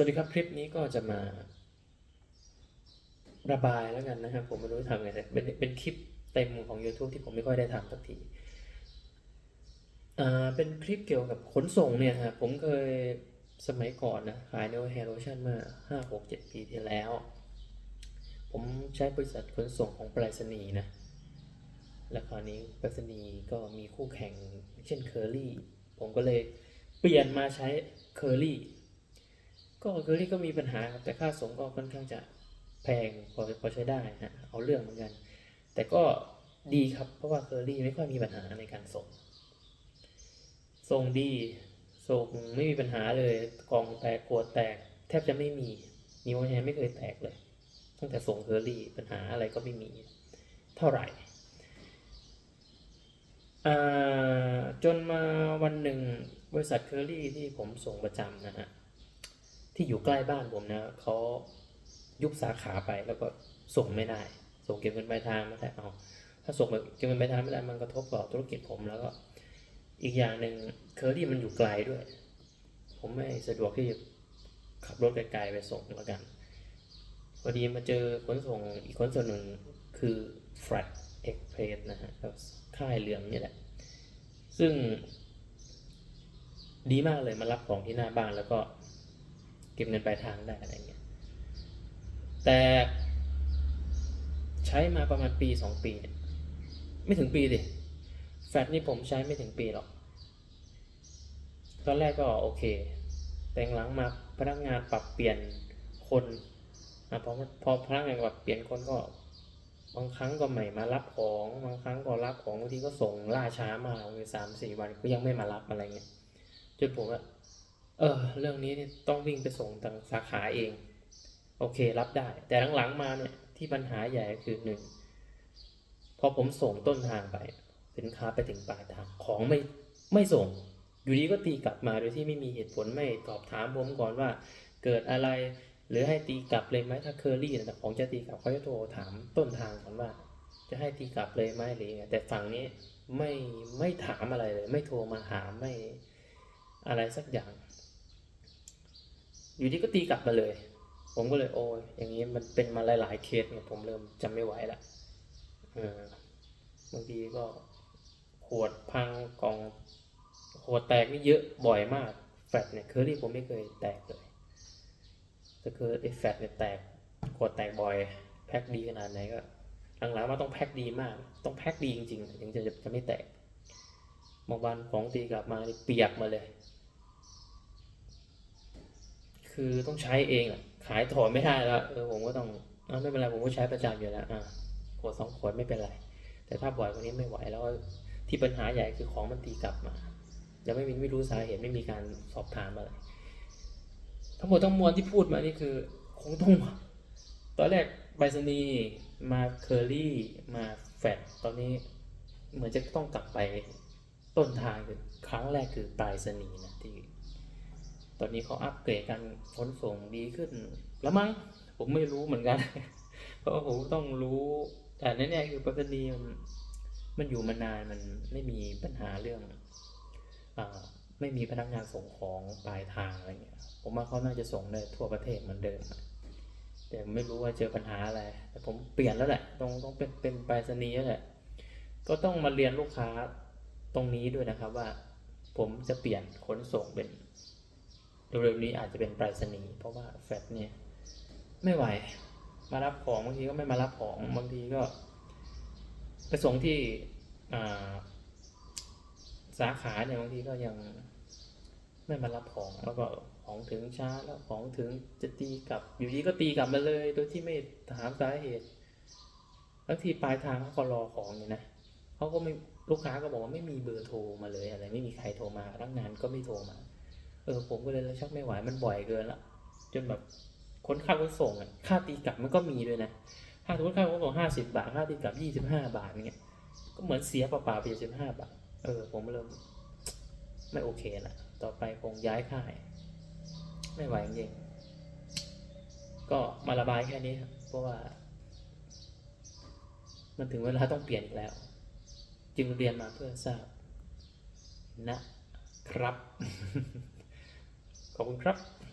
วัสดีครับคลิปนี้ก็จะมา ระบายแล้วกันนะครับ ผมไม่รู้จะทำไงแต่เป็นเป็นคลิปเต็มของ YouTube ที่ผมไม่ค่อยได้ทำสักทีอ่าเป็นคลิปเกี่ยวกับขนส่งเนี่ยฮะผมเคยสมัยก่อนนะขายในแฮร์โรชันเมื่อห้าหกเจ็ดปีที่แล้ว ผมใช้บริษัทขนส่งของไปรษณีย์นะแล้วคราวนี้ไปรษณีย์ก็มีคู่แข่งเช่นเคอรี่ผมก็เลยเปลี่ยนมาใช้เคอรี่ ก็เคอรี่ก็มีปัญหาครับแต่ค่าส่งก็ค่อนข้างจะแพงพอพอใช้ได้ฮะเอาเรื่องเหมือนกัน แต่ก็ดีครับเพราะว่าเคอรี่ไม่ค่อยมีปัญหาในการส่ง ส่งดีส่งไม่มีปัญหาเลยกล่องแตกกวดแตก แทบจะไม่มีนิวแฮนไม่เคยแตกเลย ตั้งแต่ส่งเคอรี่ปัญหาอะไรก็ไม่มีเท่าไหร่จนมาวันหนึ่งบริษัทเคอรี่ที่ผมส่งประจำนะฮะ ที่อยู่ใกล้บ้านผมนะเขายุบสาขาไปแล้วก็ส่งไม่ได้ ส่งเก็บเงินปลายทางไม่ได้เอาถ้าส่งแบบเก็บเงินปลายทางไม่ได้มันกระทบต่อธุรกิจผมแล้วก็อีกอย่างหนึ่งเคอรี่มันอยู่ไกลด้วย ผมไม่สะดวกที่จะขับรถไกลๆไปส่งแล้วกันพอดีมาเจอขนส่งอีกขนส่งหนึ่งคือ Flat Express นะฮะแล้วค่ายเหลืองนี่แหละ ซึ่ง ดีมากเลยมารับของที่หน้าบ้านแล้วก็ เก็บเงินปลายทางได้อะไรเงี้ยแต่ใช้มาประมาณปีสองปีเนี่ยไม่ถึงปีดิแฟลตนี่ผมใช้ไม่ถึงปีหรอก ตอนแรกก็โอเค แต่หลังมาพนักงานปรับเปลี่ยนคนอะพอพอพนักงานปรับเปลี่ยนคนก็ บางครั้งก็ไม่มารับของบางครั้งก็รับของบางทีก็ส่งล่าช้ามาคือสามสี่วันก็ยังไม่มารับอะไรเงี้ยจนผมว่า เออเรื่องนี้เนี่ยต้องวิ่งไปส่งทางสาขาเอง โอเครับได้ แต่หลังๆมาเนี่ยที่ปัญหาใหญ่คือหนึ่งพอผมส่งต้นทางไปสินค้าไปถึงปลายทางของไม่ไม่ส่ง อยู่ดีก็ตีกลับมาโดยที่ไม่มีเหตุผลไม่สอบถามผมก่อนว่า เกิดอะไรหรือให้ตีกลับเลยไหมถ้าเคอรี่แต่ของจะตีกลับเขาจะโทรถามต้นทางก่อนว่า จะให้ตีกลับเลยไหมหรือไงแต่ฝั่งนี้ไม่ไม่ถามอะไรเลย ไม่โทรมาหาไม่อะไรสักอย่าง อยู่ดีก็ตีกลับมาเลย ผมก็เลยโอ้ยอย่างนี้มันเป็นมาหลาย ๆ เคสเนี่ยผมเริ่มจำไม่ไหวละเออบางทีก็ขวดพังกล่องขวดแตกนี่เยอะบ่อยมากแฟตเนี่ยเคอรี่ผมไม่เคยแตกเลยแต่คือไอ้แฟตเนี่ยแตกขวดแตกบ่อย แพ็คดีขนาดไหนก็หลังๆมาต้องแพ็คดีมาก ต้องแพ็คดีจริงๆถึงจะจะไม่แตกบางวันของตีกลับมาเปียกมาเลย คือต้องใช้เองอะขายถอนไม่ได้แล้วเออผมก็ต้องอไม่เป็นไรผมก็ใช้ประจำอยู่แล้วอะขวดสองขวดไม่เป็นไร แต่ถ้าบ่อยกว่านี้ไม่ไหวแล้วที่ปัญหาใหญ่คือของมันตีกลับมายังไม่มีไม่รู้สาเหตุไม่มีการสอบถามอะไรทั้งหมดทั้งมวลที่พูดมานี่คือคงต้องตอนแรกไบซนีมาเคอรี่มาแฟดตอนนี้เหมือนจะต้องกลับไปต้นทางคือครั้งแรกคือปลายสนีนะที่ ตอนนี้เขาอัปเกรดการขนส่งดีขึ้น แล้วมั้งผมไม่รู้เหมือนกัน เพราะว่าผมต้องรู้ แต่แน่ๆคือปัตตานีมันมันอยู่มานานมันไม่มีปัญหาเรื่องอไม่มีพนักงานส่งของปลายทางอะไรเงี้ย ผมว่าเขาน่าจะส่งได้ทั่วประเทศเหมือนเดิมแต่ไม่รู้ว่าเจอปัญหาอะไร แต่ผมเปลี่ยนแล้วแหละ ต้องต้องเป็นเป็นปลายสนีย์แล้วแหละ ก็ต้องมาเรียนลูกค้าตรงนี้ด้วยนะครับว่า ผมจะเปลี่ยนขนส่งเป็น เร็วๆนี้อาจจะเป็นไปรษณีย์เพราะว่าแฟตเนี่ยไม่ไหว มารับของบางทีก็ไม่มารับของบางทีก็ไปส่งที่สาขาเนี่ยบางทีก็ยังไม่มารับของแล้วก็ของถึงช้าแล้วของถึงจะตีกลับ อยู่ดีก็ตีกลับมาเลย โดยที่ไม่ถามสาเหตุแล้วทีปลายทางเขาก็รอของอยู่นะเขาก็ไม่ลูกค้าก็บอกว่าไม่มีเบอร์โทรมาเลยอะไร ไม่มีใครโทรมาพนักงานก็ไม่โทรมา เออผมก็เลยชักไม่ไหวมันบ่อยเกินละจนแบบคนค่าขนส่งอะค่าตีกลับมันก็มีด้วยนะค่าสมมติค่าขนส่งห้าสิบาทค่าตีกลับยี่สิบห้าบาทเงี้ยก็เหมือนเสียเปล่าๆไปสิบห้าบาทเออผมเริ่มไม่โอเคละต่อไปคงย้ายค่าย ไม่ไหวจริงก็มาระบายแค่นี้ครับเพราะว่า มันถึงเวลาต้องเปลี่ยนอีกแล้ว จึงเรียนมาเพื่อทราบนะครับ ขอบคุณครับ